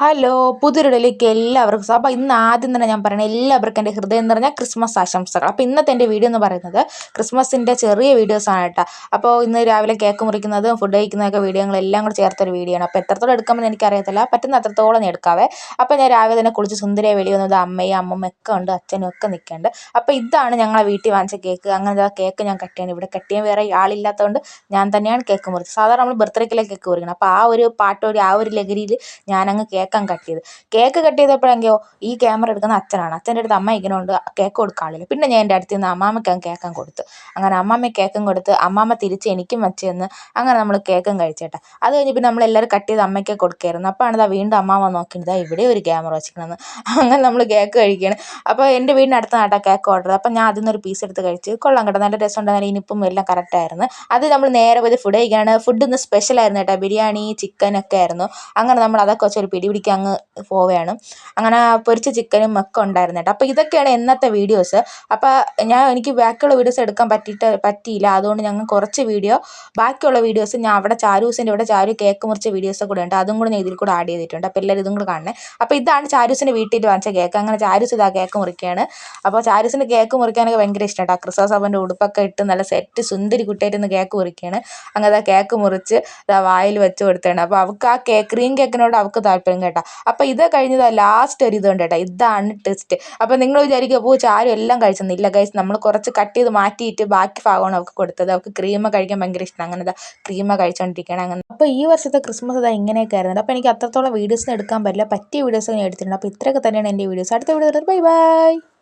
Hello പുതിയൊരുടലേക്ക് എല്ലാവർക്കും അപ്പോൾ ഇന്ന് ആദ്യം തന്നെ ഞാൻ പറയണത് എല്ലാവർക്കും എന്റെ ഹൃദയം നിറഞ്ഞ ക്രിസ്മസ് ആശംസകൾ. അപ്പോൾ ഇന്നത്തെ എന്റെ വീഡിയോ എന്ന് പറയുന്നത് ക്രിസ്മസിന്റെ ചെറിയ വീഡിയോസാണ് കേട്ടോ. അപ്പോൾ ഇന്ന് രാവിലെ കേക്ക് മുറിക്കുന്നതും ഫുഡ് കഴിക്കുന്നതൊക്കെ വീഡിയോകളെല്ലാം കൂടെ ചേർത്തൊരു വീഡിയോ ആണ്. അപ്പോൾ എത്രത്തോളം എടുക്കാമെന്ന് എനിക്കറിയത്തില്ല. പറ്റുന്ന അത്രത്തോളം ഞാൻ എടുക്കാവേ. അപ്പോൾ ഞാൻ രാവിലെ തന്നെ കുളിച്ച് സുന്ദരിയെ വെളി വന്നത് അമ്മയും അമ്മയും ഒക്കെ ഉണ്ട് അച്ഛനും ഒക്കെ നിൽക്കുന്നുണ്ട്. അപ്പോൾ ഇതാണ് ഞങ്ങളെ വീട്ടിൽ വാങ്ങിച്ച കേക്ക്. അങ്ങനെ കേക്ക് ഞാൻ കട്ട് ചെയ്യണം. ഇവിടെ കട്ട് ചെയ്യാൻ വേറെ ആളില്ലാത്തതുകൊണ്ട് ഞാൻ തന്നെയാണ് കേക്ക് മുറിച്ചത്. സാധാരണ നമ്മൾ ബർത്ത്ഡേക്കിലെ കേക്ക് മുറിക്കണം അപ്പോൾ ആ ഒരു പാട്ടോടി ആ ഒരു ലഹരിയിൽ ഞാനങ്ങ് കേക്ക് കേക്ക് കട്ട് ചെയ്ത്. കേക്ക് കട്ട് ചെയ്തപ്പോഴെങ്കിലോ ഈ ക്യാമറ എടുക്കുന്ന അച്ഛനാണ്. അച്ഛന്റെ അടുത്ത് അമ്മ ഉണ്ട് കേക്ക് കൊടുക്കാളില്ല പിന്നെ ഞാൻ എന്റെ അടുത്ത് നിന്ന് അമ്മാമ്മയ്ക്ക് കേക്കും കൊടുത്തു. അങ്ങനെ അമ്മാമ്മ കേക്കും കൊടുത്ത് അമ്മാമ്മ തിരിച്ച് എനിക്കും വെച്ച് തന്ന് അങ്ങനെ നമ്മൾ കേക്കും കഴിച്ചേട്ടാ അത് കഴിഞ്ഞ് പിന്നെ നമ്മളെല്ലാവരും കട്ട് ചെയ്ത് അമ്മയ്ക്ക് കൊടുക്കായിരുന്നു. അപ്പോഴാണ് ഇതാ വീണ്ടും അമ്മാമ്മ നോക്കിയിട്ട് ഇവിടെ ഒരു ക്യാമറ വെച്ചിരിക്കണമെന്ന് അങ്ങനെ നമ്മൾ കേക്ക് കഴിക്കുകയാണ്. അപ്പോൾ എന്റെ വീടിന്റെ അടുത്ത് നാട്ടാ കേക്ക് ഓർഡർ അപ്പോൾ ഞാൻ അതിൽ നിന്നൊരു പീസ് എടുത്ത് കഴിച്ച്. കൊള്ളാം കേട്ടോ. നല്ല രസം ഉണ്ടായിരുന്നു ഇനിയിപ്പം എല്ലാം കറക്റ്റായിരുന്നു അത് നമ്മൾ നേരെ പോയി ഫുഡ് കഴിക്കുകയാണ് ഫുഡ് ഇന്ന് സ്പെഷ്യലായിരുന്നു കേട്ടോ. ബിരിയാണി ചിക്കൻ ഒക്കെ ആയിരുന്നു. അങ്ങനെ നമ്മൾ അതൊക്കെ വെച്ചൊരു പിടി പിടിക്ക് അങ്ങ് പോവുകയാണ്. അങ്ങനെ പൊരിച്ച ചിക്കനും ഒക്കെ ഉണ്ടായിരുന്നു കേട്ടോ. അപ്പോൾ ഇതൊക്കെയാണ് ഇന്നത്തെ വീഡിയോസ് അപ്പോൾ ഞാൻ എനിക്ക് ബാക്കിയുള്ള വീഡിയോസ് എടുക്കാൻ പറ്റിയിട്ട് പറ്റിയില്ല. അതുകൊണ്ട് ഞങ്ങൾ കുറച്ച് വീഡിയോ ബാക്കിയുള്ള വീഡിയോസ് ഞാൻ അവിടെ ചാരൂസിന്റെ ഇവിടെ ചാരു കേക്ക് മുറിച്ച വീഡിയോസ് കൂടെ ഉണ്ട് അതും കൂടെ ഞാൻ ഇതിൽ കൂടെ ആഡ് ചെയ്തിട്ടുണ്ട്. അപ്പോൾ എല്ലാവരും ഇതും കൂടെ കാണണേ. അപ്പോൾ ഇതാണ് ചാരൂസിന്റെ വീട്ടിൽ വാങ്ങിച്ച കേക്ക് അങ്ങനെ ചാരൂസ് ഇതാ കേക്ക് മുറിക്കുകയാണ്. അപ്പോൾ ചാരൂസിന്റെ കേക്ക് മുറിക്കാനൊക്കെ ഭയങ്കര ഇഷ്ടമാണ് കേട്ടോ. അവന്റെ ഉടുപ്പൊക്കെ ഇട്ട് നല്ല സെറ്റ് സുന്ദരി കുട്ടിയായിട്ട് കേക്ക് മുറിക്കുകയാണ്. അങ്ങനെ കേക്ക് മുറിച്ച് വായിൽ വെച്ച് കൊടുത്തതാണ്. അപ്പോൾ അവൾക്ക് ആ കേക്ക് ക്രീം കേക്കിനോട് അവൾക്ക് താല്പര്യം കേട്ടോ. അപ്പോൾ ഇത് കഴിഞ്ഞതാ ലാസ്റ്റ് ഒരു ഇതുണ്ട് കേട്ടോ ഇതാണ് ടെസ്റ്റ് അപ്പോൾ നിങ്ങൾ വിചാരിക്കുക പോ ചാരും എല്ലാം കഴിച്ചെന്നില്ല ഗൈസ് നമ്മൾ കുറച്ച് കട്ട് ചെയ്ത് മാറ്റിയിട്ട് ബാക്കി ഭാഗമാണ് അവൾക്ക് കൊടുത്തത്. അവൾക്ക് ക്രീമ കഴിക്കാൻ ഭയങ്കര ഇഷ്ടം. അങ്ങനെ ക്രീമ കഴിച്ചോണ്ടിരിക്കണം അങ്ങനെ. അപ്പോൾ ഈ വർഷത്തെ ക്രിസ്മസ് അതാ ഇങ്ങനെയൊക്കെ ആയിരുന്നു അപ്പോൾ എനിക്ക് അത്രത്തോളം വീഡിയോസ് എടുക്കാൻ പറ്റില്ല. പറ്റിയ വീഡിയോസ് ഞാൻ എടുത്തിട്ടുണ്ട് അപ്പോൾ ഇത്രയൊക്കെ തന്നെയാണ് എന്റെ വീഡിയോസ് അടുത്ത വീഡിയോ ബൈ ബൈ